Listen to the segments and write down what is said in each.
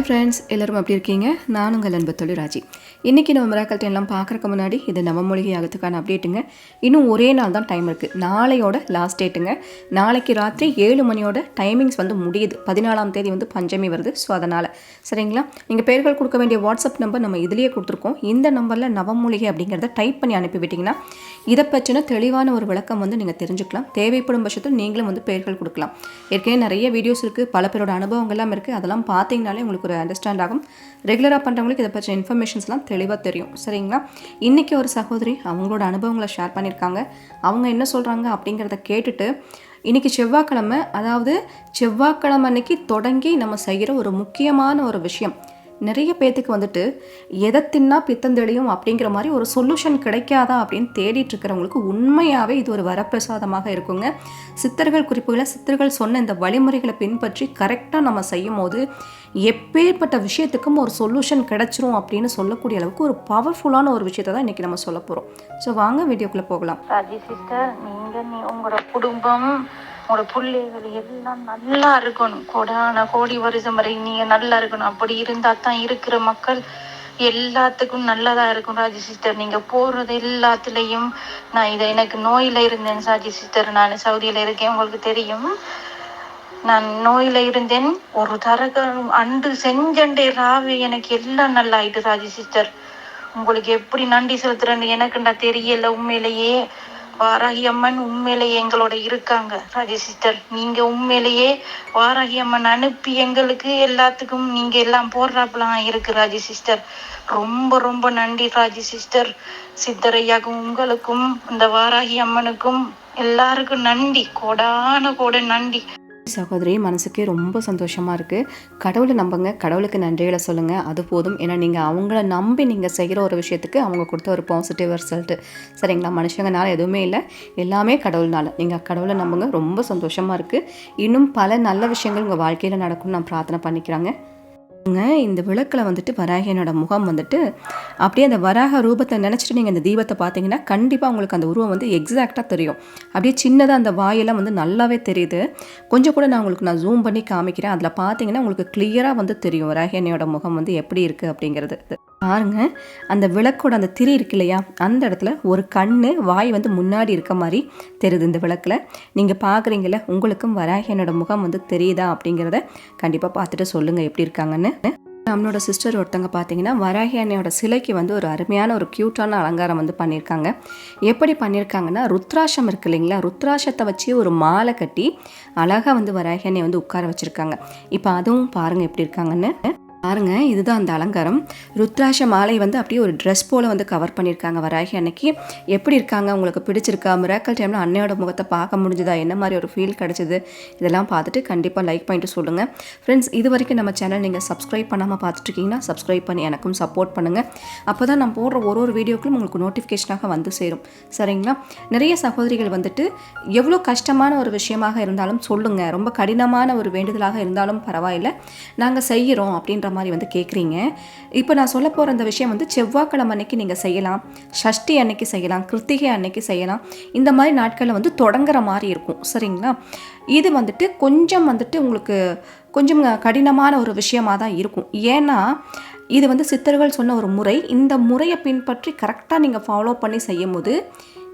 Hi friends எல்லோரும் அப்படி இருக்கீங்க? நான் உங்கள் அன்பு தொழிராஜி இன்றைக்கி நம்ம மிராக்கல் எல்லாம் பார்க்குறக்கு முன்னாடி இது மொழிகை ஆகத்துக்கான அப்டேட்டுங்க இன்னும் ஒரே நாள் தான் டைம் இருக்குது நாளையோட லாஸ்ட் டேட்டுங்க நாளைக்கு ராத்திரி ஏழு மணியோட டைமிங்ஸ் வந்து முடியுது. பதினாலாம் தேதி வந்து பஞ்சமி வருது. ஸோ அதனால். சரிங்களா? நீங்கள் பெயர்கள் கொடுக்க வேண்டிய வாட்ஸ்அப் நம்பர் நம்ம இதுலேயே கொடுத்துருக்கோம். இந்த நம்பரில் நவமூலிகை அப்படிங்கிறத டைப் பண்ணி அனுப்பிவிட்டிங்கன்னா இதை பற்றின தெளிவான ஒரு விளக்கம் வந்து நீங்கள் தெரிஞ்சுக்கலாம். தேவைப்படும் பட்சத்தில் நீங்களும் வந்து பெயர்கள் கொடுக்கலாம். ஏற்கனவே நிறைய வீடியோஸ் இருக்குது பல பேரோட அனுபவங்கள்லாம் இருக்குது அதெல்லாம் பார்த்தீங்கனாலே உங்களுக்கு ஒரு அண்டர்ஸ்டாண்ட் ஆகும். ரெகுலராக பண்ணுறவங்களுக்கு இதை பற்றின இன்ஃபர்மேஷன்ஸ்லாம் தெளிவாக தெரியும். சரிங்களா? இன்றைக்கி ஒரு சகோதரி அவங்களோட அனுபவங்களை ஷேர் பண்ணியிருக்காங்க. அவங்க என்ன சொல்கிறாங்க அப்படிங்கிறத கேட்டுட்டு இன்றைக்கி செவ்வாய்க்கிழமை அதாவது செவ்வாய்க்கிழமை அன்னைக்கு தொடங்கி நம்ம செய்கிற ஒரு முக்கியமான ஒரு விஷயம். நிறைய பேர்த்துக்கு வந்துட்டு எதை தின்னா பித்தந்தெளியும் அப்படிங்கிற மாதிரி ஒரு சொல்யூஷன் கிடைக்காதா அப்படின்னு தேடிட்டு இருக்கிறவங்களுக்கு உண்மையாகவே இது ஒரு வரப்பிரசாதமாக இருக்குங்க. சித்தர்கள் குறிப்புகளை சித்தர்கள் சொன்ன இந்த வழிமுறைகளை பின்பற்றி கரெக்டாக நம்ம செய்யும் போது எப்பேற்பட்ட விஷயத்துக்கும் ஒரு சொல்யூஷன் கிடைச்சிரும் அப்படின்னு சொல்லக்கூடிய அளவுக்கு ஒரு பவர்ஃபுல்லான ஒரு விஷயத்தை தான் இன்றைக்கி நம்ம சொல்ல போகிறோம் ஸோ வாங்க வீடியோக்குள்ளே போகலாம். சிஸ்டர் நீங்கள் உங்களோட குடும்பம் உங்களோட பிள்ளைகள் எல்லாம் நல்லா இருக்கணும். கோடான கோடி வருஷம் வரை நீங்க நல்லா இருக்கணும். அப்படி இருந்தா தான் இருக்கிற மக்கள் எல்லாத்துக்கும் நல்லதா இருக்கும் ராஜி சிஸ்டர் நீங்க போறது எல்லாத்துலயும் நான் இதை எனக்கு நோயில இருந்தேன் ராஜி சிஸ்டர் நான் சவுதியில இருக்கேன். உங்களுக்கு தெரியும். நான் நோயில இருந்தேன். ஒரு தரக அன்று செஞ்சண்டே ராவி எனக்கு எல்லாம் நல்லா ஆயிட்டு ராஜி சிஸ்டர் உங்களுக்கு எப்படி நன்றி செலுத்துறேன்னு எனக்குண்டா தெரியல உண்மையிலேயே. வாராகி அம்மன் உண்மையிலேயே எங்களோட இருக்காங்க. ராஜி சிஸ்டர் நீங்க உண்மையிலேயே வாராகி அம்மன் அனுப்பி எங்களுக்கு எல்லாத்துக்கும் நீங்க எல்லாம் போடுறாப்பெல்லாம் இருக்கு ராஜி சிஸ்டர் ரொம்ப ரொம்ப நன்றி ராஜி சிஸ்டர் சித்தரையாக்கும் உங்களுக்கும் இந்த வாராகி அம்மனுக்கும் எல்லாருக்கும் நன்றி. கோடான கோட நன்றி. சகோதரி மனசுக்கே ரொம்ப சந்தோஷமாக இருக்குது கடவுளை நம்புங்க. கடவுளுக்கு நன்றிகளை சொல்லுங்கள் அது போதும். ஏன்னா நீங்கள் அவங்கள நம்பி நீங்கள் செய்கிற ஒரு விஷயத்துக்கு அவங்க கொடுத்த ஒரு பாசிட்டிவ் ரிசல்ட்டு சரிங்களா? மனுஷங்கனால எதுவுமே இல்லை. எல்லாமே கடவுள்னால. நீங்கள் கடவுளை நம்புங்க. ரொம்ப சந்தோஷமாக இருக்குது இன்னும் பல நல்ல விஷயங்கள் உங்கள் வாழ்க்கையில் நடக்கும்னு நான் பிரார்த்தனை பண்ணிக்கிறாங்க. இந்த விளக்கில் வந்துட்டு வராகியனோட முகம் வந்துட்டு அப்படியே அந்த வராக ரூபத்தை நினச்சிட்டு நீங்கள் அந்த தீபத்தை பார்த்தீங்கன்னா கண்டிப்பாக உங்களுக்கு அந்த உருவம் வந்து எக்ஸாக்டாக தெரியும். அப்படியே சின்னதாக அந்த வாயெல்லாம் வந்து நல்லாவே தெரியுது. கொஞ்சம் கூட நான் உங்களுக்கு நான் ஜூம் பண்ணி காமிக்கிறேன். அதில் பார்த்தீங்கன்னா உங்களுக்கு கிளியராக வந்து தெரியும் வராகியனையோட முகம் வந்து எப்படி இருக்குது அப்படிங்கிறது. பாருங்க அந்த விளக்கோட அந்த திரி இருக்கு இல்லையா? அந்த இடத்துல ஒரு கண்ணு வாய் வந்து முன்னாடி இருக்க மாதிரி தெரியுது இந்த விளக்கில். நீங்கள் பார்க்குறீங்கள உங்களுக்கும் வராகியனோட முகம் வந்து தெரியுதா அப்படிங்கிறத கண்டிப்பாக பார்த்துட்டு சொல்லுங்கள் எப்படி இருக்காங்கன்னு. நம்மளோட சிஸ்டர் ஒருத்தவங்க பார்த்தீங்கன்னா வராகி அன்னையோட சிலைக்கு வந்து ஒரு அருமையான ஒரு க்யூட்டான அலங்காரம் வந்து பண்ணியிருக்காங்க. எப்படி பண்ணியிருக்காங்கன்னா ருத்ராஷம் இருக்கு இல்லைங்களா? ருத்ராஷத்தை வச்சு ஒரு மாலை கட்டி அழகாக வந்து வராகி அன்னையை வந்து உட்கார வச்சுருக்காங்க. இப்போ அதுவும் பாருங்கள் எப்படி இருக்காங்கன்னு. பாருங்க இதுதான் அந்த அலங்காரம். ருத்ராஷ மாலை வந்து அப்படியே ஒரு ட்ரெஸ் போல் வந்து கவர் பண்ணியிருக்காங்க வராகி அன்னைக்கு. எப்படி இருக்காங்க? உங்களுக்கு பிடிச்சிருக்கா? மிராக்கல் டைமில் அன்னையோட முகத்தை பார்க்க முடிஞ்சுதா? என்ன மாதிரி ஒரு ஃபீல் கிடச்சிது? இதெல்லாம் பார்த்துட்டு கண்டிப்பாக லைக் பண்ணிட்டு சொல்லுங்கள் ஃப்ரெண்ட்ஸ் இது வரைக்கும் நம்ம சேனல் நீங்கள் சப்ஸ்கிரைப் பண்ணாமல் பார்த்துட்ருக்கீங்கன்னா சப்ஸ்கிரைப் பண்ணி எனக்கும் சப்போர்ட் பண்ணுங்கள் அப்போ தான் நான் போடுற ஒரு ஒரு வீடியோக்களும் உங்களுக்கு நோட்டிஃபிகேஷனாக வந்து சேரும். சரிங்களா? நிறைய சகோதரிகள் வந்துட்டு எவ்வளோ கஷ்டமான ஒரு விஷயமாக இருந்தாலும் சொல்லுங்கள் ரொம்ப கடினமான ஒரு வேண்டுதலாக இருந்தாலும் பரவாயில்லை. நாங்கள் செய்கிறோம் அப்படின்ற மாதிரி வந்து கேட்குறீங்க இப்போ நான் சொல்ல போகிற இந்த விஷயம் வந்து செவ்வாய்க்கிழமை அன்னைக்கு நீங்கள் செய்யலாம். ஷஷ்டி அன்னைக்கு செய்யலாம். கிருத்திகை அன்னைக்கு செய்யலாம். இந்த மாதிரி நாட்களில் வந்து தொடங்குற மாதிரி இருக்கும். சரிங்களா? இது வந்துட்டு கொஞ்சம் வந்துட்டு உங்களுக்கு கொஞ்சம் கடினமான ஒரு விஷயமாக தான் இருக்கும். ஏன்னா இது வந்து சித்தர்கள் சொன்ன ஒரு முறை. இந்த முறையை பின்பற்றி கரெக்டாக நீங்கள் ஃபாலோ பண்ணி செய்யும்போது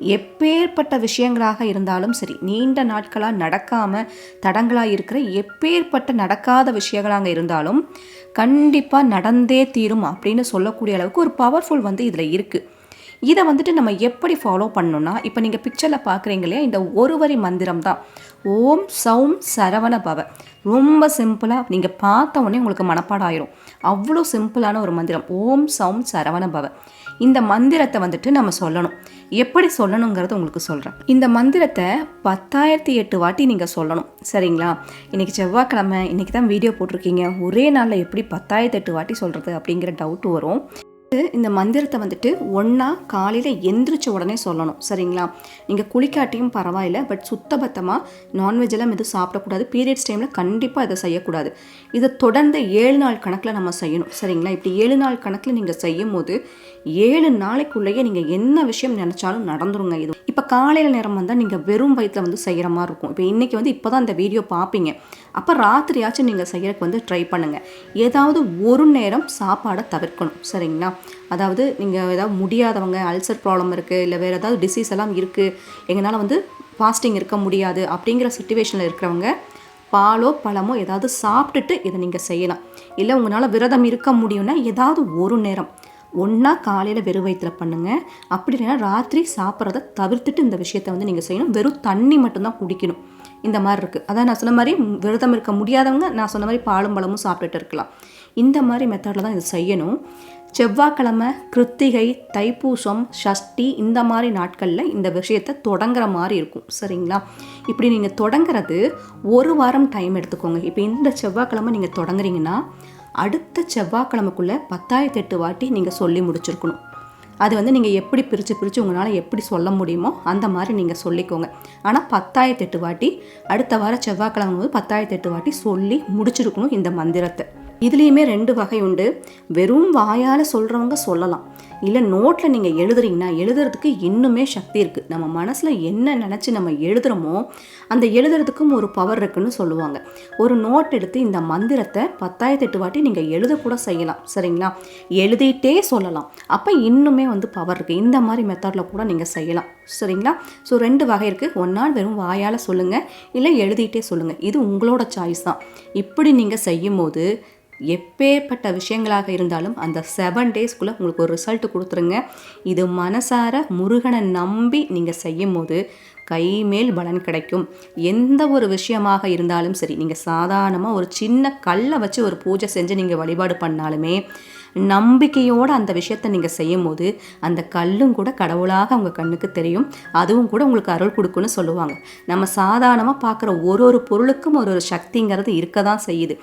எப்பேற்பட்ட விஷயங்களாக இருந்தாலும் சரி நீண்ட நாட்களாக நடக்காமல் தடங்களாக இருக்கிற எப்பேற்பட்ட நடக்காத விஷயங்களாக இருந்தாலும் கண்டிப்பாக நடந்தே தீரும் அப்படின்னு சொல்லக்கூடிய அளவுக்கு ஒரு பவர்ஃபுல் வந்து இதில் இருக்குது இதை வந்துட்டு நம்ம எப்படி ஃபாலோ பண்ணணும்னா இப்போ நீங்கள் பிக்சரில் பார்க்குறீங்க இல்லையா இந்த ஒரு வரி மந்திரம் தான். ஓம் சௌம் சரவண பவ. ரொம்ப சிம்பிளாக நீங்கள் பார்த்த உடனே உங்களுக்கு மனப்பாடம் ஆயிரும் அவ்வளோ சிம்பிளான ஒரு மந்திரம். ஓம் சௌம் சரவண பவ. இந்த மந்திரத்தை வந்துட்டு நம்ம சொல்லணும். எப்படி சொல்லணுங்கிறத உங்களுக்கு சொல்கிறேன் இந்த மந்திரத்தை பத்தாயிரத்தி எட்டு வாட்டி நீங்கள் சொல்லணும். சரிங்களா? இன்றைக்கி செவ்வாய்க்கிழமை இன்றைக்கி தான் வீடியோ போட்டிருக்கீங்க. ஒரே நாளில் எப்படி பத்தாயிரத்தி எட்டு வாட்டி சொல்கிறது அப்படிங்கிற டவுட் வரும். இந்த மந்திரத்தை வந்துட்டு ஒன்றா காலையில் எந்திரிச்ச உடனே சொல்லணும். சரிங்களா? நீங்கள் குளிக்காட்டியும் பரவாயில்ல பட் சுத்தபத்தமாக நான்வெஜ் எல்லாம் எதுவும் சாப்பிடக்கூடாது. பீரியட்ஸ் டைமில் கண்டிப்பாக இதை செய்யக்கூடாது. இதை தொடர்ந்து ஏழு நாள் கணக்கில் நம்ம செய்யணும். சரிங்களா? இப்படி ஏழு நாள் கணக்கில் நீங்கள் செய்யும் போது ஏழு நாளைக்குள்ளேயே நீங்கள் என்ன விஷயம் நினச்சாலும் நடந்துருங்க இது. இப்போ காலையில் நேரம் வந்தால் நீங்கள் வெறும் வயிற்றில் வந்து செய்கிற மாதிரி இருக்கும். இப்போ இன்றைக்கி வந்து இப்போ தான் இந்த வீடியோ பார்ப்பீங்க அப்போ ராத்திரியாச்சும் நீங்கள் செய்யறதுக்கு வந்து ட்ரை பண்ணுங்கள் ஏதாவது ஒரு நேரம் சாப்பாடை தவிர்க்கணும். சரிங்களா? அதாவது நீங்கள் ஏதாவது முடியாதவங்க அல்சர் ப்ராப்ளம் இருக்குது இல்லை வேறு ஏதாவது டிசீஸ் எல்லாம் இருக்குது எங்களால் வந்து ஃபாஸ்டிங் இருக்க முடியாது அப்படிங்கிற சுச்சுவேஷனில் இருக்கிறவங்க பாலோ பழமோ ஏதாவது சாப்பிட்டுட்டு இதை நீங்கள் செய்யலாம். இல்லை உங்களால் விரதம் இருக்க முடியும்னா ஏதாவது ஒரு நேரம். ஒன்றா காலையில் வெறும் வயிற்றில் பண்ணுங்கள் அப்படி இல்லைன்னா ராத்திரி சாப்பிட்றத தவிர்த்துட்டு இந்த விஷயத்தை வந்து நீங்கள் செய்யணும். வெறும் தண்ணி மட்டும்தான் குடிக்கணும். இந்த மாதிரி இருக்குது அதான் நான் சொன்ன மாதிரி விரதம் இருக்க முடியாதவங்க நான் சொன்ன மாதிரி பாலும் பழமும் சாப்பிட்டுட்டு இருக்கலாம். இந்த மாதிரி மெத்தடில் தான் இது செய்யணும். செவ்வாய்க்கிழமை கிருத்திகை தைப்பூசம் ஷஷ்டி இந்த மாதிரி நாட்களில் இந்த விஷயத்தை தொடங்குற மாதிரி இருக்கும். சரிங்களா? இப்படி நீங்கள் தொடங்குறது ஒரு வாரம் டைம் எடுத்துக்கோங்க. இப்போ இந்த செவ்வாய்க்கிழமை நீங்கள் தொடங்குறீங்கன்னா அடுத்த செவ்வாய்க்கிழமைக்குள்ளே பத்தாயிரத்தி எட்டு வாட்டி நீங்கள் சொல்லி முடிச்சிருக்கணும். அது வந்து நீங்கள் எப்படி பிரித்து பிரித்து உங்களால் எப்படி சொல்ல முடியுமோ அந்த மாதிரி நீங்கள் சொல்லிக்கோங்க. ஆனால் பத்தாயிரத்தி எட்டு வாட்டி அடுத்த வாரம் செவ்வாய்க்கிழமை போது பத்தாயிரத்தி எட்டு வாட்டி சொல்லி முடிச்சிருக்கணும் இந்த மந்திரத்தை. இதுலேயுமே ரெண்டு வகை உண்டு. வெறும் வாயால் சொல்கிறவங்க சொல்லலாம். இல்லை நோட்டில் நீங்கள் எழுதுறீங்கன்னா எழுதுறதுக்கு இன்னுமே சக்தி இருக்குது நம்ம மனசில் என்ன நினச்சி நம்ம எழுதுகிறோமோ அந்த எழுதுறதுக்கும் ஒரு பவர் இருக்குன்னு சொல்லுவாங்க. ஒரு நோட் எடுத்து இந்த மந்திரத்தை பத்தாயிரத்தெட்டு வாட்டி நீங்கள் எழுதக்கூட செய்யலாம் சரிங்களா? எழுதிட்டே சொல்லலாம். அப்போ இன்னுமே வந்து பவர் இருக்குது இந்த மாதிரி மெத்தடில் கூட நீங்கள் செய்யலாம் சரிங்களா? ஸோ ரெண்டு வகை இருக்குது ஒன்றால் வெறும் வாயால் சொல்லுங்கள் இல்லை எழுதிட்டே சொல்லுங்கள் இது உங்களோட சாய்ஸ் தான். இப்படி நீங்கள் செய்யும்போது எப்பேற்பட்ட விஷயங்களாக இருந்தாலும் அந்த செவன் டேஸ்க்குள்ளே உங்களுக்கு ஒரு ரிசல்ட் கொடுத்துருங்க. இது மனசார முருகனை நம்பி நீங்கள் கை கைமேல் பலன் கிடைக்கும். எந்த ஒரு விஷயமாக இருந்தாலும் சரி நீங்கள் சாதாரணமாக ஒரு சின்ன கல்லை வச்சு ஒரு பூஜை செஞ்சு நீங்கள் வழிபாடு பண்ணாலுமே நம்பிக்கையோடு அந்த விஷயத்தை நீங்கள் செய்யும்போது அந்த கல்லும் கூட கடவுளாக உங்கள் கண்ணுக்கு தெரியும். அதுவும் கூட உங்களுக்கு அருள் கொடுக்குன்னு சொல்லுவாங்க. நம்ம சாதாரணமாக பார்க்குற ஒரு ஒரு பொருளுக்கும் ஒரு ஒரு சக்திங்கிறது இருக்க தான் செய்யுது.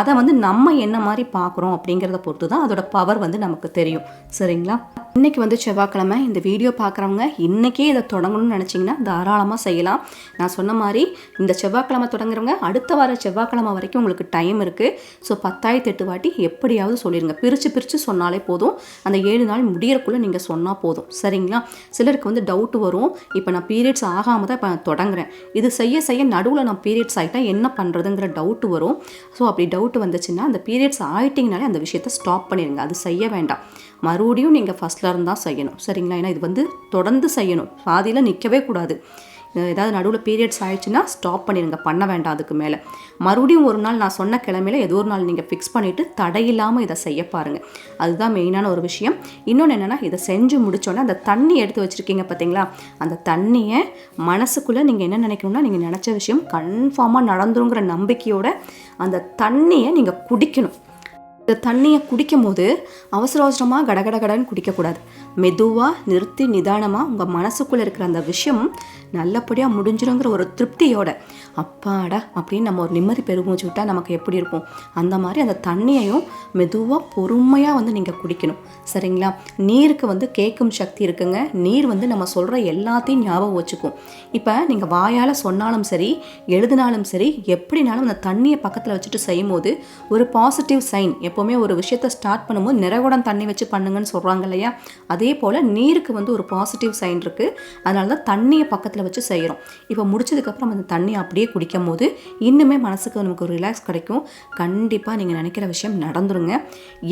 அதை வந்து நம்ம என்ன மாதிரி பார்க்குறோம் அப்படிங்கிறத பொறுத்து தான் அதோட பவர் வந்து நமக்கு தெரியும். சரிங்களா? இன்னைக்கு வந்து செவ்வாய்க்கிழமை. இந்த வீடியோ பார்க்குறவங்க இன்றைக்கே இதை தொடங்கணும்னு நினச்சிங்கன்னா தாராளமாக செய்யலாம். நான் சொன்ன மாதிரி இந்த செவ்வாய்க்கிழமை தொடங்குறவங்க அடுத்த வார செவ்வாய்க்கிழமை வரைக்கும் உங்களுக்கு டைம் இருக்குது ஸோ பத்தாயிரத்தி எட்டு வாட்டி எப்படியாவது சொல்லிடுங்க பிரித்து பிரித்து சொன்னாலே போதும். அந்த ஏழு நாள் முடியறக்குள்ளே நீங்கள் சொன்னால் போதும். சரிங்களா? சிலருக்கு வந்து டவுட் வரும். இப்போ நான் பீரியட்ஸ் ஆகாமல் தான் இப்போ நான் தொடங்குறேன். இது செய்ய செய்ய நடுவில் நான் பீரியட்ஸ் ஆகிட்டா என்ன பண்ணுறதுங்கிற டவுட் வரும். ஸோ அப்படி டவுட் வந்துச்சுன்னா அந்த பீரியட்ஸ் ஆகிட்டிங்கனாலே அந்த விஷயத்தை ஸ்டாப் பண்ணிடுங்க அது செய்ய வேண்டாம். மறுபடியும் நீங்கள் ஃபஸ்ட் ஃபஸ்ட்லேருந்து தான் செய்யணும். சரிங்களா? ஏன்னா இது வந்து தொடர்ந்து செய்யணும். பாதியில் நிற்கவே கூடாது. ஏதாவது நடுவில் பீரியட்ஸ் ஆயிடுச்சுன்னா ஸ்டாப் பண்ணிடுங்க பண்ண வேண்டாம் அதுக்கு மேலே. மறுபடியும் ஒரு நாள் நான் சொன்ன கிழமையில ஏதோ ஒரு நாள் நீங்கள் ஃபிக்ஸ் பண்ணிவிட்டு தடையில்லாமல் இதை செய்ய பாருங்கள் அதுதான் மெயினான ஒரு விஷயம். இன்னொன்று என்னென்னா இதை செஞ்சு முடிச்சோன்னே அந்த தண்ணி எடுத்து வச்சுருக்கீங்க பார்த்தீங்களா அந்த தண்ணியை மனசுக்குள்ளே நீங்கள் என்ன நினைக்கணும்னா நீங்கள் நினச்ச விஷயம் கன்ஃபார்மாக நடந்துருங்கிற நம்பிக்கையோட அந்த தண்ணியை நீங்கள் குடிக்கணும். இந்த தண்ணியை குடிக்கும் போது அவசர அவசரமாக கடகடகடன்னு குடிக்கக்கூடாது. மெதுவாக நிறுத்தி நிதானமாக உங்கள் மனசுக்குள்ளே இருக்கிற அந்த விஷயம் நல்லபடியாக முடிஞ்சிருங்கிற ஒரு திருப்தியோட அப்பாடா! அப்படின்னு நம்ம ஒரு நிம்மதி பெருமூச்சு விட்டால் நமக்கு எப்படி இருக்கும்? அந்த மாதிரி அந்த தண்ணியையும் மெதுவாக பொறுமையாக வந்து நீங்கள் குடிக்கணும். சரிங்களா? நீருக்கு வந்து கேட்கும் சக்தி இருக்குங்க. நீர் வந்து நம்ம சொல்கிற எல்லாத்தையும் ஞாபகம் வச்சுக்கும். இப்போ நீங்கள் வாயால் சொன்னாலும் சரி எழுதினாலும் சரி எப்படினாலும் அந்த தண்ணியை பக்கத்தில் வச்சுட்டு செய்யும்போது ஒரு பாசிட்டிவ் சைன் எப்போவுமே ஒரு விஷயத்தை ஸ்டார்ட் பண்ணும்போது நிறைகுடம் தண்ணி வச்சு பண்ணுங்கன்னு சொல்கிறாங்க இல்லையா? அது அதே போல் நீருக்கு வந்து ஒரு பாசிட்டிவ் சைன் இருக்குது அதனால தான் தண்ணியை பக்கத்தில் வச்சு செய்கிறோம் இப்போ முடிச்சதுக்கப்புறம் அந்த தண்ணியை அப்படியே குடிக்கும் போது இன்னுமே மனசுக்கு நமக்கு ஒரு ரிலாக்ஸ் கிடைக்கும். கண்டிப்பாக நீங்கள் நினைக்கிற விஷயம் நடந்துருங்க.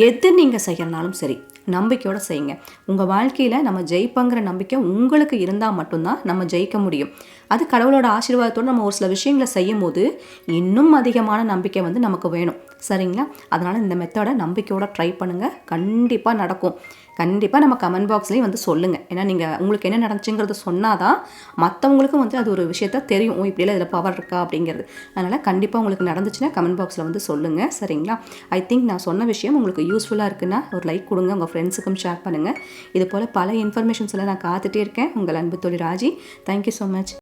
எது நீங்கள் செய்கிறனாலும் சரி நம்பிக்கையோடு செய்யுங்க. உங்கள் வாழ்க்கையில் நம்ம ஜெயிப்பங்கிற நம்பிக்கை உங்களுக்கு இருந்தால் மட்டும்தான் நம்ம ஜெயிக்க முடியும். அது கடவுளோட ஆசீர்வாதத்தோடு நம்ம ஒரு சில விஷயங்களை செய்யும் போது இன்னும் அதிகமான நம்பிக்கை வந்து நமக்கு வேணும். சரிங்களா? அதனால் இந்த மெத்தடை நம்பிக்கையோட ட்ரை பண்ணுங்கள் கண்டிப்பாக நடக்கும். கண்டிப்பாக நம்ம கமெண்ட் பாக்ஸ்லேயும் வந்து சொல்லுங்கள் ஏன்னா நீங்கள் உங்களுக்கு என்ன நடந்துச்சுங்கிறத சொன்னாதான் மற்றவங்களுக்கும் வந்து அது ஒரு விஷயத்த தெரியும். இப்படியெல்லாம் இதில் பவர் இருக்கா அப்படிங்கிறது. அதனால் கண்டிப்பாக உங்களுக்கு நடந்துச்சுன்னா கமெண்ட் பாக்ஸில் வந்து சொல்லுங்கள் சரிங்களா? ஐ திங்க் நான் சொன்ன விஷயம் உங்களுக்கு யூஸ்ஃபுல்லாக இருக்குன்னா ஒரு லைக் கொடுங்க. உங்கள் ஃப்ரெண்ட்ஸுக்கும் ஷேர் பண்ணுங்கள் இது போல் பல இன்ஃபர்மேஷன்ஸ் எல்லாம் நான் காத்துட்டே இருக்கேன். உங்கள் அன்பு தொழில் ராஜி. Thank you so much